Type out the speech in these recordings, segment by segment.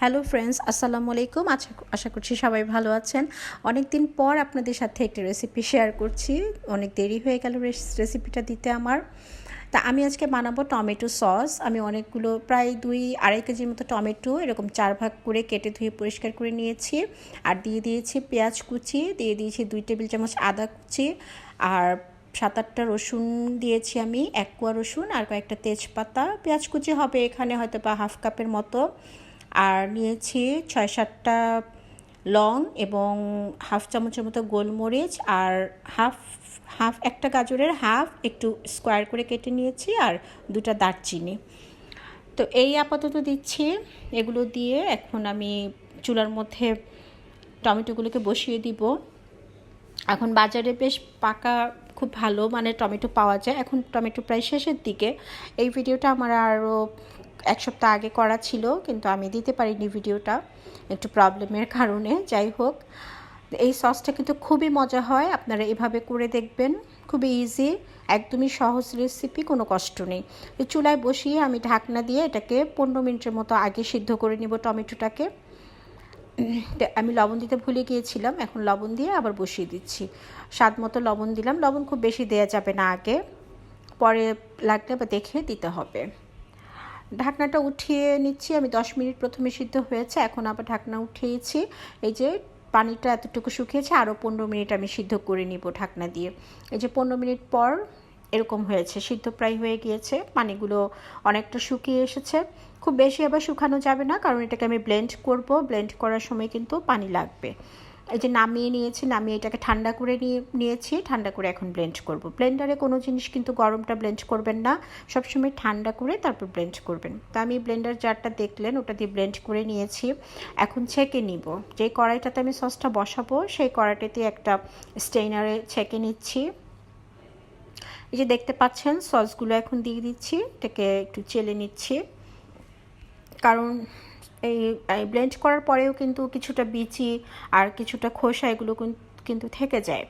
Hello friends আসসালামু আলাইকুম আশা আশা করছি সবাই ভালো আছেন। অনেক দিন পর আপনাদের সাথে একটি রেসিপি শেয়ার করছি। অনেক দেরি হয়ে গেল রেসিপিটা দিতে আমার। তা আমি আজকে বানাবো টমেটো সস। আমি অনেকগুলো, প্রায় দুই, আড়াই কেজির মতো টমেটো এরকম চার ভাগ করে কেটে ধুয়ে পরিষ্কার করে নিয়েছি। আর দিয়ে দিয়েছি পেঁয়াজ কুচি, দিয়ে দিয়েছি দুই টেবিল চামচ আদা কুচি। আর সাত আটটা রসুন দিয়েছি আমি, এক কোয়া রসুন আর কয়েকটা তেজপাতা। পেঁয়াজ কুচি হবে এখানে হয়তো বা হাফ কাপের মতো। আর নিয়েছি ছয় সাতটা লং এবং হাফ চামচের মতো গোলমরিচ আর হাফ হাফ একটা গাজরের হাফ একটু স্কোয়ার করে কেটে নিয়েছি আর দুটা দারচিনি। তো এই আপাতত দিচ্ছি। এগুলো দিয়ে এখন আমি চুলার মধ্যে টমেটোগুলোকে বসিয়ে দিব। এখন বাজারে বেশ পাকা, খুব ভালো মানে টমেটো পাওয়া যায়। এখন টমেটো প্রায় শেষের দিকে। এই ভিডিওটা আমার আরও এক সপ্তাহ আগে করা ছিল, কিন্তু আমি দিতে পারিনি ভিডিওটা, একটু প্রবলেমের কারণে, যাই হোক। এই সসটা কিন্তু খুবই মজা হয়, আপনারা এভাবে করে দেখবেন, খুবই ইজি একদমই সহজ রেসিপি কোনো কষ্ট নেই। চুলায় বসিয়ে আমি ঢাকনা দিয়ে এটাকে পনেরো মিনিটের মতো আগে সিদ্ধ করে নিব টমেটোটাকে। আমি লবণ দিতে ভুলে গিয়েছিলাম, এখন লবণ দিয়ে আবার বসিয়ে দিচ্ছি। স্বাদ মতো লবণ দিলাম, লবণ খুব বেশি দেওয়া যাবে না আগে, পরে লাগলে বা দেখে দিতে হবে। ঢাকনাটা উঠিয়ে নিচ্ছি। আমি দশ মিনিট প্রথমে সিদ্ধ হয়েছে, এখন আবার ঢাকনা উঠিয়েছি। এই যে পানিটা এতটুকু শুকিয়েছে, আরও পনেরো মিনিট আমি সিদ্ধ করে নিব ঢাকনা দিয়ে। এই যে পনেরো মিনিট পর এরকম হয়েছে, সিদ্ধ প্রায় হয়ে গিয়েছে, পানিগুলো অনেকটা শুকিয়ে এসেছে। খুব বেশি আবার শুকানো যাবে না, কারণ এটাকে আমি ব্লেন্ড করব। ব্লেন্ড করার সময় কিন্তু পানি লাগবে। এই যে নামিয়ে নিয়েছি, নামিয়ে এটাকে ঠান্ডা করে নিয়ে, নিয়েছি, ঠান্ডা করে এখন ব্লেন্ড করব। ব্লেন্ডারে কোনো জিনিস কিন্তু গরমটা ব্লেন্ড করবেন না, সবসময় ঠান্ডা করে তারপর ব্লেন্ড করবেন। তো আমি ব্লেন্ডার জারটা দেখলেন, ওটা দিয়ে ব্লেন্ড করে নিয়েছি। এখন ছেঁকে নিব। যে কড়াইটাতে আমি সসটা বসাবো, সেই কড়াইটাতে একটা স্টেইনারে ছেঁকে নিচ্ছি। এই যে দেখতে পাচ্ছেন সসগুলো এখন দিয়ে দিচ্ছি, এটাকে একটু চেলে নিচ্ছি। কারণ এই ব্লেন্ড করার পরেও কিন্তু কিছুটা বিচি আর কিছুটা খোসা এগুলো কিন্তু থেকে যায়।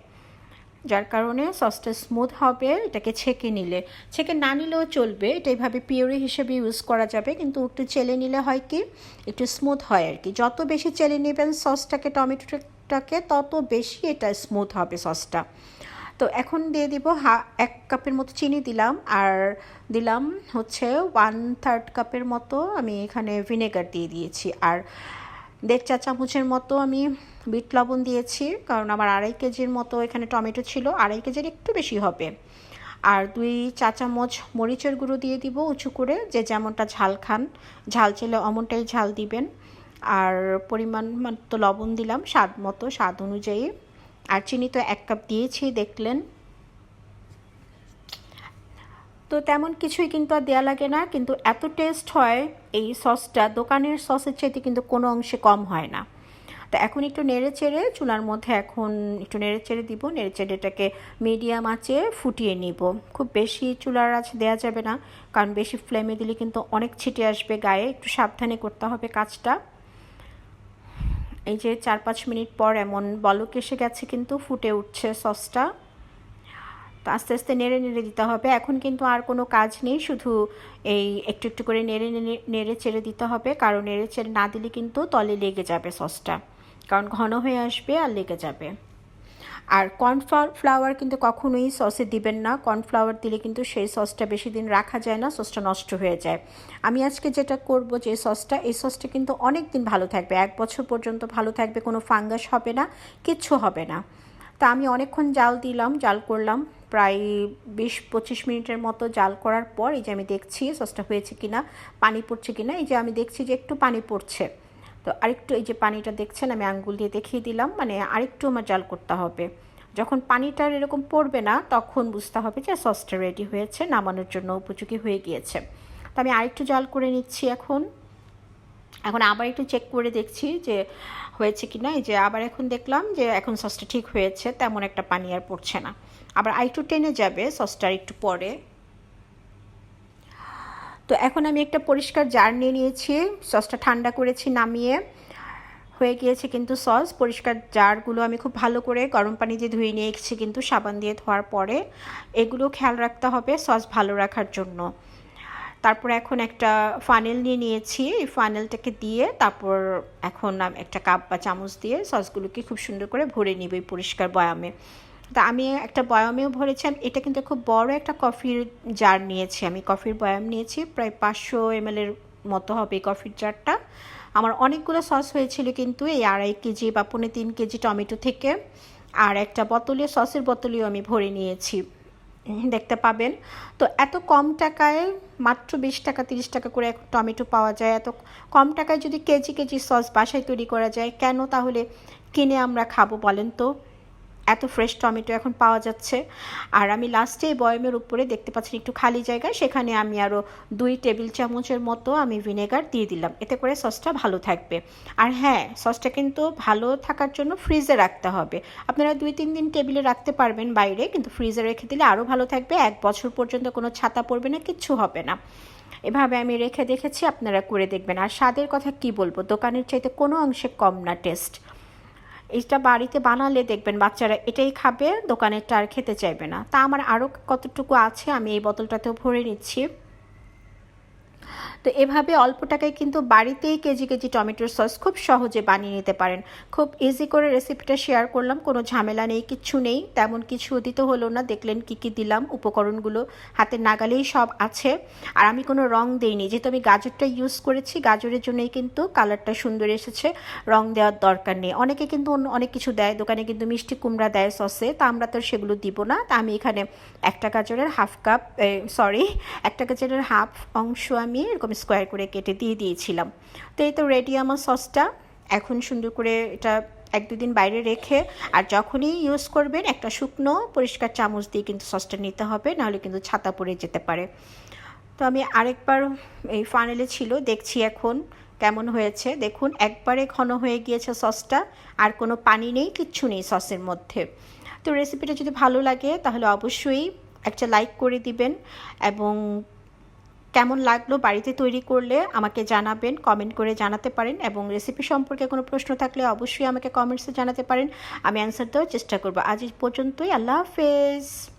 যার কারণে সসটা স্মুথ হবে, এটাকে ছেঁকে নিলে। ছেঁকে না নিলেও চলবে, এটা এইভাবে পিওরি হিসেবে ইউজ করা যাবে, কিন্তু একটু চেলে নিলে হয় কি, একটু স্মুথ হয় আর কি। যত বেশি চেলে নেবেন সসটাকে, টমেটোটাকে, তত বেশি এটা স্মুথ হবে সসটা। তো এখন দিয়ে দিব হা, এক কাপের মতো চিনি দিলাম, আর দিলাম হচ্ছে ওয়ান থার্ড কাপের মতো আমি এখানে ভিনেগার দিয়ে দিয়েছি। আর দেড় চা চামচের মতো আমি বিট লবণ দিয়েছি, কারণ আমার আড়াই কেজির মতো এখানে টমেটো ছিল, আড়াই কেজির একটু বেশি হবে। আর দুই চা চামচ মরিচের গুঁড়ো দিয়ে দিব উঁচু করে, যে যেমনটা ঝাল খান, ঝাল চেলে অমনটাই ঝাল দিবেন। আর পরিমাণ মতো লবণ দিলাম, স্বাদ মতো, স্বাদ অনুযায়ী। আর চিনি তো এক কাপ দিয়েছি দেখলেন। তো তেমন কিছুই কিন্তু আর দেওয়া লাগে না, কিন্তু এত টেস্ট হয় এই সসটা, দোকানের সসের চাইতে কিন্তু কোনো অংশে কম হয় না। তো এখন একটু নেড়ে চেড়ে, চুলার মধ্যে এখন একটু নেড়ে চেড়ে দিব, নেড়ে চেড়ে এটাকে মিডিয়াম আঁচে ফুটিয়ে নিব। খুব বেশি চুলার আঁচ দেওয়া যাবে না, কারণ বেশি ফ্লেমে দিলে কিন্তু অনেক ছিটে আসবে গায়ে, একটু সাবধানে করতে হবে কাজটা। এই যে চার পাঁচ মিনিট পর এমন বলক এসে গেছে কিন্তু ফুটে উঠছে সসটা। তো আস্তে আস্তে নেড়ে নেড়ে দিতে হবে। এখন কিন্তু আর কোনো কাজ নেই, শুধু এই একটু একটু করে নেড়ে নেড়ে চেড়ে দিতে হবে। কারণ নেড়ে চেড়ে না দিলে কিন্তু তলে লেগে যাবে সসটা। কারণ ঘন হয়ে আসবে আর লেগে যাবে। আর কর্নফ্লাওয়ার ফ্লাওয়ার কিন্তু কখনোই সসে দিবেন না। কর্নফ্লাওয়ার দিলে কিন্তু সেই সসটা বেশি দিন রাখা যায় না সসটা নষ্ট হয়ে যায়। আমি আজকে যেটা করব যে সসটা এই সসটা কিন্তু অনেক দিন ভালো থাকবে। এক বছর পর্যন্ত ভালো থাকবে, কোনো ফাঙ্গাস হবে না, কিচ্ছু হবে না। তা আমি অনেকক্ষণ জাল দিলাম, জাল করলাম। প্রায় বিশ পঁচিশ মিনিটের মতো জাল করার পর এই যে আমি দেখছি সসটা হয়েছে কিনা, পানি পড়ছে কিনা, এই যে আমি দেখছি যে একটু পানি পড়ছে। তো আরেকটু এই যে পানিটা দেখছেন, আমি আঙ্গুল দিয়ে দেখিয়ে দিলাম মানে আরেকটু আমার জাল করতে হবে। যখন পানিটার এরকম পড়বে না, তখন বুঝতে হবে যে সসটা রেডি হয়েছে, নামানোর জন্য উপযোগী হয়ে গিয়েছে। তো আমি আরেকটু জাল করে নিচ্ছি এখন। এখন আবার একটু চেক করে দেখছি যে হয়েছে কি না এই যে আবার এখন দেখলাম যে এখন সসটা ঠিক হয়েছে, তেমন একটা পানি আর পড়ছে না। আবার আরেকটু টেনে যাবে, সসটা একটু পরে। তো এখন আমি একটা পরিষ্কার জার নিয়ে নিয়েছি, সসটা ঠান্ডা করেছি নামিয়ে। হয়ে গিয়েছে কিন্তু সস, পরিষ্কার জারগুলো আমি খুব ভালো করে গরম পানি দিয়ে ধুয়ে নিয়ে এসেছি কিন্তু সাবান দিয়ে ধোয়ার পরে। এগুলো খেয়াল রাখতে হবে সস ভালো রাখার জন্য। তারপর এখন একটা ফানেল নিয়ে নিয়েছি, এই ফানেলটাকে দিয়ে তারপর এখন একটা কাপ বা চামচ দিয়ে সসগুলোকে খুব সুন্দর করে ভরে নিব পরিষ্কার বয়ামে। তা আমি একটা বয়ামেও ভরেছি এটা কিন্তু খুব বড় একটা কফির জার নিয়েছি আমি। কফির বয়াম নিয়েছি, প্রায় পাঁচশো এমএলের মতো হবে কফির জারটা। আমার অনেকগুলো সস হয়েছিল কিন্তু এই আড়াই কেজি বা পৌনে তিন কেজি টমেটো থেকে আর একটা বোতলে সসের বোতলেও আমি ভরে নিয়েছি। দেখতে পাবেন। তো এত কম টাকায়, মাত্র বিশ টাকা, তিরিশ টাকা করে টমেটো পাওয়া যায়। এত কম টাকায় যদি কেজি কেজি সস বাসায় তৈরি করা যায়, কেন তাহলে কিনে আমরা খাব বলেন তো? এত ফ্রেশ টমেটো এখন পাওয়া যাচ্ছে। আর আমি লাস্টে বয়মের উপরে দেখতে পাচ্ছেন একটু খালি জায়গা সেখানে আমি আরও দুই টেবিল চামচের মতো আমি ভিনেগার দিয়ে দিলাম। এতে করে সসটা ভালো থাকবে। আর হ্যাঁ সসটা কিন্তু ভালো থাকার জন্য ফ্রিজে রাখতে হবে। আপনারা দুই তিন দিন টেবিলে রাখতে পারবেন বাইরে, কিন্তু ফ্রিজে রেখে দিলে আরও ভালো থাকবে। এক বছর পর্যন্ত কোনো ছাতা পড়বে না, কিচ্ছু হবে না। এভাবে আমি রেখে দেখেছি, আপনারা করে দেখবেন। আর স্বাদের কথা কি বলব? দোকানের চাইতে কোনো অংশে কম না টেস্ট এটা বাড়িতে বানালে দেখবেন বাচ্চারা এটাই খাবে, দোকানেরটা আর খেতে চাইবে না। তা আমার আরও কতটুকু আছে আমি এই বোতলটাতেও ভরে নিচ্ছি। তো এভাবে অল্প টাকায় কিন্তু বাড়িতেই কেজি কেজি টমেটোর সস খুব সহজে বানিয়ে নিতে পারেন। খুব ইজি করে রেসিপিটা শেয়ার করলাম, কোনো ঝামেলা নেই কিচ্ছু নেই, তেমন কিছু দিতে হলো না। দেখলেন কি কি দিলাম, উপকরণগুলো হাতের নাগালেই সব আছে। আর আমি কোনো রং দিইনি, যেহেতু আমি গাজরটা ইউজ করেছি, গাজরের জন্যই কিন্তু কালারটা সুন্দর এসেছে, রং দেওয়ার দরকার নেই। অনেকে কিন্তু অনেক কিছু দেয়, দোকানে কিন্তু মিষ্টি কুমড়া দেয় সসে, তা আমরা তো সেগুলো দিব না। তা আমি এখানে একটা গাজরের হাফ কাপ সরি একটা গাজরের হাফ অংশ আমি এরকম স্কোয়ার করে কেটে দিয়ে দিয়েছিলাম। তো এই তো রেডি আমার সসটা এখন সুন্দর করে এটা এক দুদিন বাইরে রেখে, আর যখনই ইউজ করবেন একটা শুকনো পরিষ্কার চামচ দিয়ে কিন্তু সসটা নিতে হবে, নাহলে কিন্তু ছাতা পড়ে যেতে পারে। তো আমি আরেকবার এই ফানেলে ছিল, দেখছি এখন কেমন হয়েছে। দেখুন, একবারে ঘন হয়ে গিয়েছে সসটা আর কোনো পানি নেই, কিচ্ছু নেই সসের মধ্যে। তো রেসিপিটা যদি ভালো লাগে, তাহলে অবশ্যই একটা লাইক করে দিবেন, এবং কেমন লাগল বাড়িতে তৈরি করলে আমাকে জানাবেন কমেন্ট করে জানাতে পারেন এবং রেসিপি সম্পর্কে কোনো প্রশ্ন থাকলে অবশ্যই আমাকে কমেন্টসে জানাতে পারেন। আমি অ্যান্সার দেওয়ার চেষ্টা করব। আজ পর্যন্তই, আল্লাহ হাফেজ।